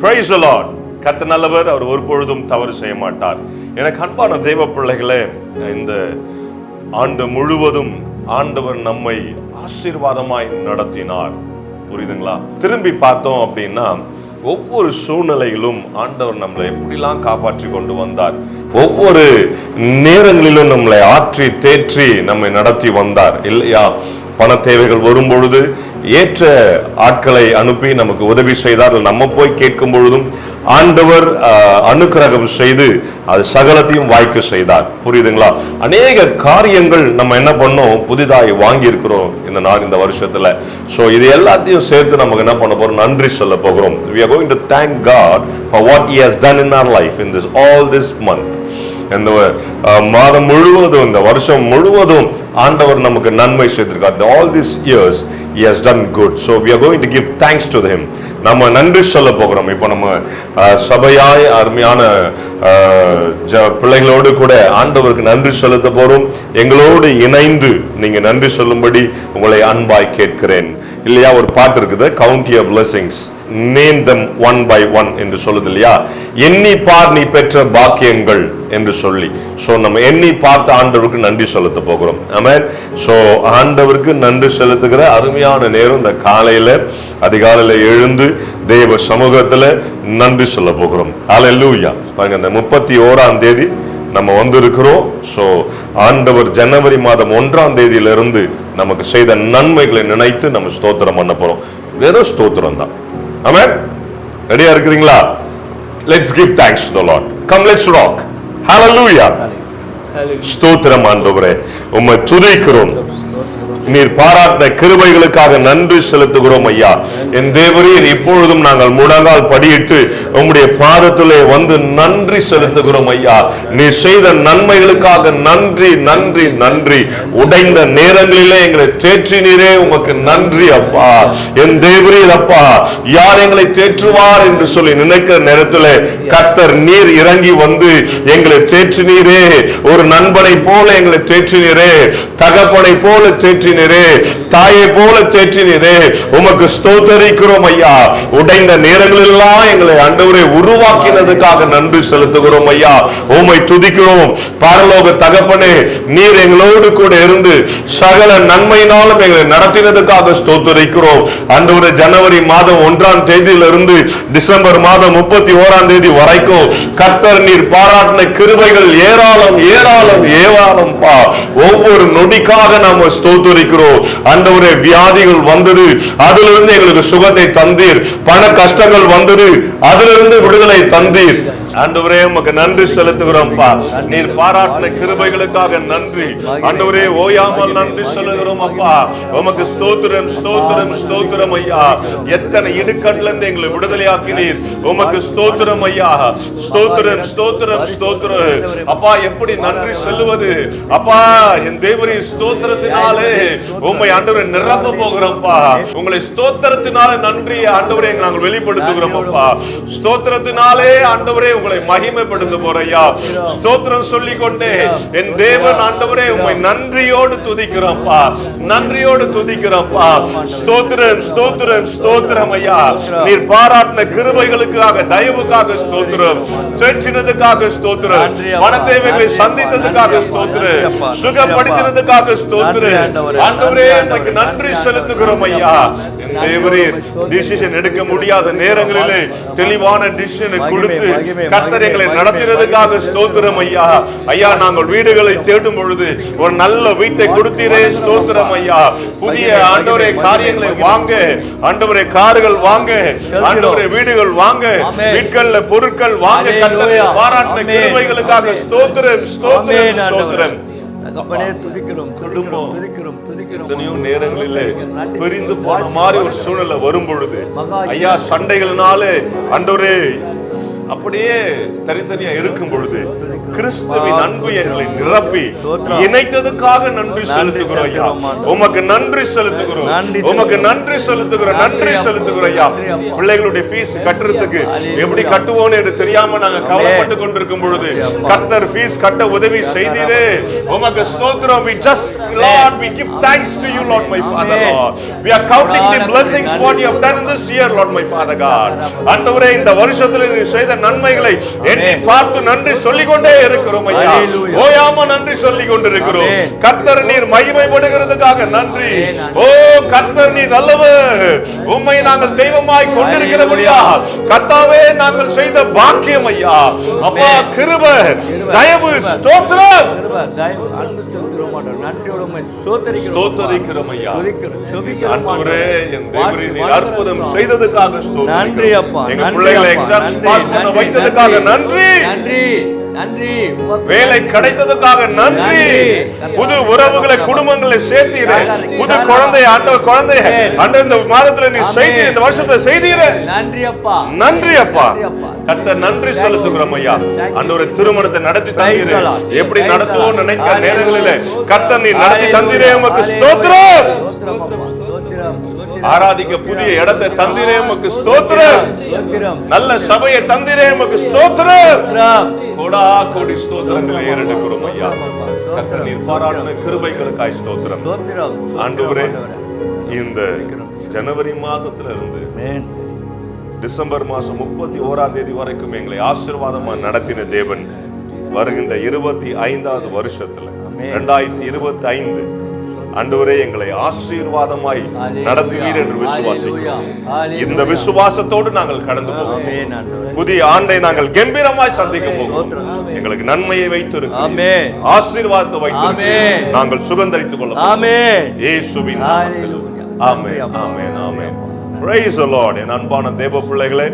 Price allot கத்த நல்லவர். அவர் ஒரு பொழுதும் தவறு செய்ய மாட்டார். எனக்கு அன்பான தெய்வ பிள்ளைகளே இந்த ஆண்டு முழுவதும் ஆண்டவர் நம்மை ஆசீர்வாதமாய் நடத்தினார். புரியுதுங்களா? திரும்பி பார்த்தோம் அப்படின்னா ஒவ்வொரு சூழ்நிலையிலும் ஆண்டவர் நம்மளை எப்படிலாம் காப்பாற்றி கொண்டு வந்தார்? ஒவ்வொரு நேரங்களிலும் நம்மளை ஆற்றி தேற்றி நம்மை நடத்தி வந்தார். இல்லையா? பண தேவைகள் வரும் பொழுது ஏற்ற ஆட்களை அனுப்பி நமக்கு உதவி செய்தார். நம்ம போய் கேட்கும் பொழுதும் ஆண்டவர் அனுக்கிரகம் செய்து அது சகலத்தையும் வாய்க்கு செய்தார். புரியுதுங்களா? அநேக காரியங்கள் நம்ம என்ன பண்ணோம்? புதிதாக வாங்கி இருக்கிறோம் இந்த நாள் இந்த வருஷத்துல. ஸோ இது எல்லாத்தையும் சேர்த்து நமக்கு என்ன பண்ண போறோம்? நன்றி சொல்ல போகிறோம். We are going to thank God for what he has done in our life in this all this month இந்த மாதம் முழுவதும் இந்த வருஷம் முழுவதும் ஆண்டவர் நமக்கு நன்மை செய்திருக்கார். All this years he has done good. So we are going to give thanks to him. நம்ம நன்றி சொல்ல போகிறோம். இப்போ நம்ம சபையாய் அருமையான ஜ- பிள்ளைகளோடு கூட ஆண்டவருக்கு நன்றி செலுத்த போறோம். எங்களோடு இணைந்து நீங்க நன்றி சொல்லும்படி உங்களை அன்பாய் கேட்கிறேன். இல்லையா ஒரு பாட்டு இருக்குது count of blessings. Name them one by one என்று சொல்லுது இல்லையா? எண்ணி பார் நீ பெற்ற பாக்கியங்கள் என்று சொல்லி. சோ நம்ம எண்ணி பார்த்த ஆண்டவருக்கு நன்றி செலுத்த போகிறோம். ஆமாம் ஸோ ஆண்டவருக்கு நன்றி செலுத்துகிற அருமையான நேரம் இந்த காலையில அதிகாலையில எழுந்து தேவ சமூகத்துல நன்றி சொல்ல போகிறோம். ஹalleluya பாருங்க இந்த முப்பத்தி ஓராம் தேதி நம்ம வந்திருக்கிறோம். ஸோ ஆண்டவர் ஜனவரி மாதம் ஒன்றாம் தேதியிலிருந்து நமக்கு செய்த நன்மைகளை நினைத்து நம்ம ஸ்தோத்திரம் பண்ண போறோம். வெறும் ஸ்தோத்திரம் தான். ஆமென் ரெடியா இருக்கிறீங்களா let's give thanks to the Lord come let's rock hallelujah ஸ்தோத்திரம் ஆண்டவரே. உம்மை துதிக்கிறோம். நீர் பாராட்ட கிருபைகளுக்காக நன்றி செலுத்துகிறோம் ஐயா. என் தேவரீர் இப்பொழுதும் நாங்கள் முடங்கால் படியிட்டு உம்முடைய பாதத்திலே வந்து நன்றி செலுத்துகிறோம் ஐயா. நீ செய்த நன்மைகளுக்காக நன்றி நன்றி நன்றி. உடைந்த நேரங்களிலே எங்களை தேற்றினீரே உமக்கு நன்றி அப்பா. என் தேவரீர் அப்பா யார் எங்களை தேற்றுவார் என்று சொல்லி நினைக்கிற நேரத்தில் கர்த்தர் நீர் இறங்கி வந்து எங்களை தேற்றினீரே ஒரு நண்பனை போல எங்களை தேற்றினீரே தகப்பனை போல தேற்றினரே தாயை போல தேற்றினரே உமக்கு ஸ்தோத்தரிக்கிறோம் ஐயா. உடைந்த நேரங்களெல்லாம் எங்களை அண்டவரை உருவாக்கினதுக்காக நன்றி செலுத்துகிறோம் ஐயா. உமை துதிக்கிறோம். பரலோக தகப்பனே நீர் எங்களோடு கூட இருந்து சகல நன்மையினாலும் எங்களை நடத்தினதுக்காக ஸ்தோத்தரிக்கிறோம். ஆண்டவரே ஜனவரி மாதம் ஒன்றாம் தேதியிலிருந்து டிசம்பர் மாதம் முப்பத்தி ஓராம் தேதி வரைக்கும் கர்த்தர் நீர் பாராட்டின கிருபைகள் ஏராளம் ஏராளம் ஏராளம் பா ஒவ்வொரு நொடிக்காக நாம ஸ்தோத்தரி ஸ்தோத்தரிக்கிறோம் ஆண்டவரே வியாதிகள் வந்தது அதிலிருந்து எங்களுக்கு சுகத்தை தந்தீர். பண கஷ்டங்கள் வந்தது அதிலிருந்து விடுதலை தந்தீர். ஆண்டவரே உமக்கு நன்றி செலுத்துகிறோம்ப்பா. நீர் பாராட்டின கிருபைகளுக்காக நன்றி. ஆண்டவரே ஓயாமல் நன்றி சொல்லுகிறோம் அப்பா உமக்கு ஸ்தோத்திரம் ஸ்தோத்திரம் ஸ்தோத்திரம் ஐயா. எத்தனை இடுக்கண்ல இருந்து எங்களை விடுதலையாக்கினீர். உமக்கு ஸ்தோத்திரம் ஐயா. ஸ்தோத்திரம் ஸ்தோத்திரம் ஸ்தோத்திரம். அப்பா எப்படி நன்றி சொல்லுவது? அப்பா என் தேவரி ஸ்தோத்திரத்தினாலே உம்மை ஆண்டவரை நிரம்ப போகிறோம்ப்பா. உங்களை ஸ்தோத்திரத்தினாலே நன்றி ஆண்டவரை நாங்கள் வெளிப்படுத்துகிறோம் அப்பா ஸ்தோத்திரத்தினாலே ஆண்டவரே உங்களை மகிமைப்படுத்த போறையா ஸ்தோத்திரம் சொல்லிக் கொண்டே என் தேவன் ஆண்டவரே உம்மை நன்றியோடு துதிக்கிறோம்ப்பா. நன்றியோடு துதிக்கிறோம்ப்பா. ஸ்தோத்திரம் ஸ்தோத்திரம் ஸ்தோத்திரம் ஐயா. நீர் பாராட்டின கிருபைகளுக்காக தயவுக்காக ஸ்தோத்திரம். தேற்றினதுக்காக ஸ்தோத்திரம். பண தேவைகளை சந்தித்ததுக்காக ஸ்தோத்திரம். சுகப்படுத்தினதுக்காக ஸ்தோத்திரம். ஆண்டவரே. நன்றி செலுத்துகிறோம் ஐயா. என் தேவரீர் டிசிஷன் எடுக்க முடியாத நேரங்களிலே தெளிவான டிசிஷனை கொடுத்து கர்த்தர் எங்களை நடத்தினதுக்காக ஸ்தோத்திரம் ஐயா. ஐயா நாங்கள் வீடுகளை தேடும் பொழுது ஒரு நல்ல வீட்டை கொடுத்தீரே ஸ்தோத்திரம் ஐயா. புதிய ஆண்டவரே காரியங்களை வாங்க ஆண்டவரே கார்கள் வாங்க ஆண்டவரே வீடுகள் வாங்க வீட்கள்ல பொருட்கள் வாங்க கர்த்தரை பாராட்டின கிருபைகளுக்காக ஸ்தோத்திரம் ஸ்தோத்திரம் ஸ்தோத்திரம். பிரிந்து போன மாதிரி ஒரு சூழ்நிலை வரும் பொழுது. ஐயா சண்டைகளினாலே ஆண்டவரே அப்படியே தனித்தனியா இருக்கும் பொழுது கிறிஸ்துவின் அன்பு எங்களை நிரப்பி இணைத்ததுக்காக நன்றி செலுத்துகிறோம் ஐயா. உமக்கு நன்றி செலுத்துகிறோம். உமக்கு நன்றி செலுத்துகிறோம். நன்றி செலுத்துகிறோம் ஐயா. பிள்ளைகளுடைய ஃபீஸ் கட்டுறதுக்கு எப்படி கட்டுவோம் என்று தெரியாம நாங்க கவலைப்பட்டு கொண்டிருக்கும் பொழுது கர்த்தர் ஃபீஸ் கட்ட உதவி செய்தீரே. உமக்கு ஸ்தோத்திரம். We just lord we give thanks to you lord my father lord. We are counting the blessings what you have done in this year lord my father god. ஆண்டவரே இந்த வருஷத்துல நீ செய்த நன்மைகளை எண்ணி பார்த்து நன்றி சொல்லிக் கொண்டே இருக்கிறோம் ஐயா. ஓயாம நன்றி சொல்லிக் கொண்டிருக்கிறோம். கர்த்தர் நீர் மகிமைப்படுகிறதுக்காக நன்றி. ஓ கர்த்தர் நீர் நல்லவர். உம்மை நாங்கள் தெய்வமாய் கொண்டிருக்கிறபடியா. கர்த்தாவே நாங்கள் செய்த பாக்கியம் ஐயா. அப்பா கிருப தயவு ஸ்தோத்திரம். ஸ்தோத்தரிக்கிறோம். ஐயா. என் தேவரே நீர் அற்புதம். செய்ததுக்காக நன்றி அப்பா. எங்க பிள்ளைகளை எக்ஸாம்ஸ் பாஸ் நன்றி, வைத்ததுக்காக நன்றி. நன்றி. நன்றி வேலை கிடைத்ததுக்காக நன்றி. புது உறவுகளை குடும்பங்களை சேர்த்தீர. புது குழந்தை ஆண்ட குழந்தை ஆண்ட இந்த மாதத்துல நீ செய்தீர் இந்த வருஷத்துல செய்தீர. நன்றி அப்பா நன்றி அப்பா கர்த்தர் நன்றி செலுத்துகிறோம் ஐயா you. அன்றொரு திருமணத்தை நடத்தி தந்தீரே. எப்படி நடத்துவோம். நினைக்கிற. நேரங்களிலே கர்த்தர் நீ நடத்தி. தந்தீரே உமக்கு. ஸ்தோத்திரம். ஆராதிக்க புதிய இடத்தை தந்தீரே உமக்கு ஸ்தோத்திரம். நல்ல சபையை தந்தீரே உமக்கு ஸ்தோத்திரம். கோடா கோடி ஸ்தோத்திரங்களை ஏறெடுக்கிறோம் ஐயா கர்த்தர் நீர் பாராட்டின கிருபைகளுக்காய் ஸ்தோத்திரம். ஆண்டவரே. இந்த ஜனவரி மாதத்துல இருந்து. டிசம்பர் மாசம் முப்பத்தி ஓராம் தேதி வரைக்கும் எங்களை ஆசீர்வாதமா நடத்தின தேவன் வருகின்ற இருபத்தி ஐந்தாவது வருஷத்துல. ரெண்டாயிரத்தி இருபத்தி ஐந்து ஆண்டவரே எங்களை ஆசீர்வாதமாய். நடத்துவீர் என்று விசுவாசிக்கிறோம். இந்த விசுவாசத்தோடு நாங்கள் கடந்து போவோம். புதிய ஆண்டை நாங்கள் கம்பீரமாய் சந்திக்க ஸ்தோத்திரம். எங்களுக்கு நன்மையை வைத்திருக்கிறோம் ஆமென். ஆசீர்வாதத்தை வைத்திருக்கிறோம் ஆமென். நாங்கள் சுகந்தரித்துக் கொள்ள ஆமென். இயேசுவின் நாமத்தில் Hallelujah. ஆமென் ஆமென் என் அன்பான தேவ பிள்ளைகளே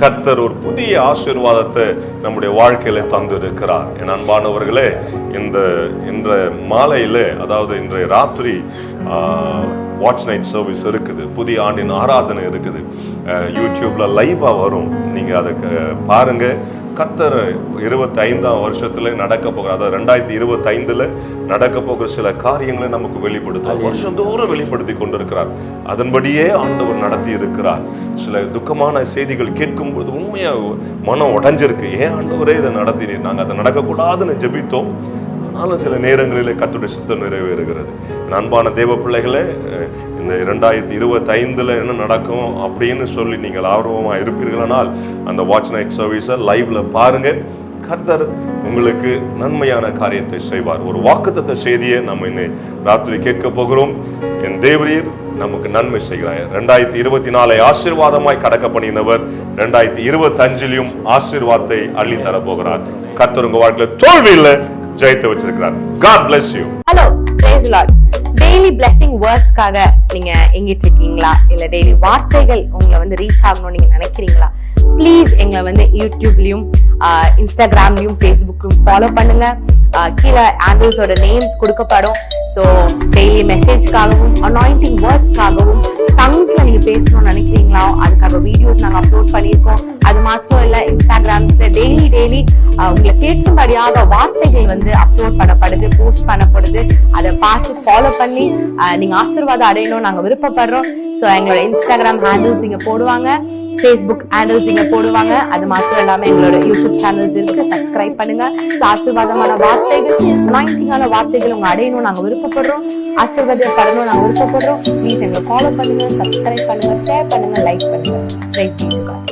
கர்த்தர் ஒரு புதிய ஆசீர்வாதத்தை நம்முடைய வாழ்க்கையில தந்து இருக்கிறார் என் அன்பானவர்களே இந்த இன்ற மாலையில அதாவது இன்றைய ராத்திரி வாட்ச் நைட் சர்வீஸ் இருக்குது. புதிய ஆண்டின் ஆராதனை இருக்குது. யூடியூப்ல லைவா வரும். நீங்க அதை பாருங்கள் பாருங்க கர்த்தர் இருபத்தி ஐந்தாம் வருஷத்துல நடக்க போகிற அதாவது ரெண்டாயிரத்தி இருபத்தி ஐந்துல நடக்க போகிற சில காரியங்களை நமக்கு வெளிப்படுத்துவார். வருஷந்தோறும் வெளிப்படுத்தி கொண்டிருக்கிறார். அதன்படியே ஆண்டவர் நடத்தி இருக்கிறார் சில துக்கமான செய்திகள் கேட்கும்போது உண்மையா மனம் உடைஞ்சிருக்கு. ஏன் ஆண்டவரே இதை நடத்தினீர்? நாங்க அதை நடக்கக்கூடாதுன்னு ஜெபித்தோம். ஆனாலும் சில நேரங்களிலே கத்துடைய சித்தம் நிறைவேறுகிறது. அன்பான தேவ பிள்ளைகளே இந்த இரண்டாயிரத்தி இருபத்தைந்தில் என்ன நடக்கும் அப்படின்னு சொல்லி நீங்கள் ஆர்வமாக இருப்பீர்களானால் அந்த வாட்ச் நைட் சர்வீஸை லைவ்ல பாருங்க. கர்த்தர் உங்களுக்கு நன்மையான காரியத்தை செய்வார். ஒரு வாக்குத்தத்த செய்தியை நம்ம இன்னை ராத்திரி கேட்க போகிறோம். என் தேவரீர் நமக்கு நன்மை செய்கிறார் ரெண்டாயிரத்தி இருபத்தி நாலை ஆசீர்வாதமாய் கடக்க பண்ணினவர் ரெண்டாயிரத்தி இருபத்தி அஞ்சிலையும் ஆசீர்வாதத்தை அள்ளி தரப்போகிறார் கர்த்தர் உங்க வாழ்க்கையில தோல்வி இல்லை ஜெயித்து வச்சிருக்கிறார். God bless you hello praise Lord daily blessing வேர்ட்ஸ்க்காக நீங்க எங்கிட்டு இருக்கீங்களா இல்ல டெய்லி வார்த்தைகள் உங்களை வந்து ரீச் ஆகணும்னு நீங்க நினைக்கிறீங்களா? ப்ளீஸ் எங்களை வந்து யூடியூப்லயும் இன்ஸ்டாகிராம்லயும் ஃபேஸ்புக்லயும் ஃபாலோ பண்ணுங்க. கீழே ஆண்டில்ஸோட நேம்ஸ் கொடுக்கப்படும். ஸோ டெய்லி மெசேஜ்க்காகவும் அனாயிண்டிங் வேர்ட்ஸ்க்காகவும் டங்ஸ்ல நீங்க பேசணும்னு நினைக்கிறீங்களா? அதுக்காக வீடியோஸ் நாங்க அப்லோட் பண்ணியிருக்கோம். அது மாத்திரம் இல்ல இன்ஸ்டாகிராம்ஸ்ல டெய்லி டெய்லி உங்களை கேட்கும்படியாக வார்த்தைகள் வந்து அப்லோட் பண்ணப்படுது போஸ்ட் பண்ணப்படுது. அதை பார்த்து ஃபாலோ பண்ணி நீங்க ஆசீர்வாதம் அடையணும் நாங்க விருப்பப்படுறோம். ஸோ எங்களோட இன்ஸ்டாகிராம் ஹேண்டில்ஸ் இங்க போடுவாங்க ஃபேஸ்புக் ஹேண்டில்ஸ் இங்க போடுவாங்க. அது மாத்திரம் இல்லாம எங்களோட யூடியூப் சேனல்ஸ் இருக்கு சப்ஸ்கிரைப் பண்ணுங்க. ஆசீர்வாதமான வார்த்தைகள் அனாயிண்டிங்கான வார்த்தைகள் உங்க அடையணும் நாங்க விருப்பப்படுறோம். ஆசீர்வாதப்படணும் நாங்க விருப்பப்படுறோம். ப்ளீஸ் எங்களை ஃபாலோ பண்ணுங்க சப்ஸ்கிரைப் பண்ணுங்க ஷேர் பண்ணுங்க லைக் பண்ணுங்க.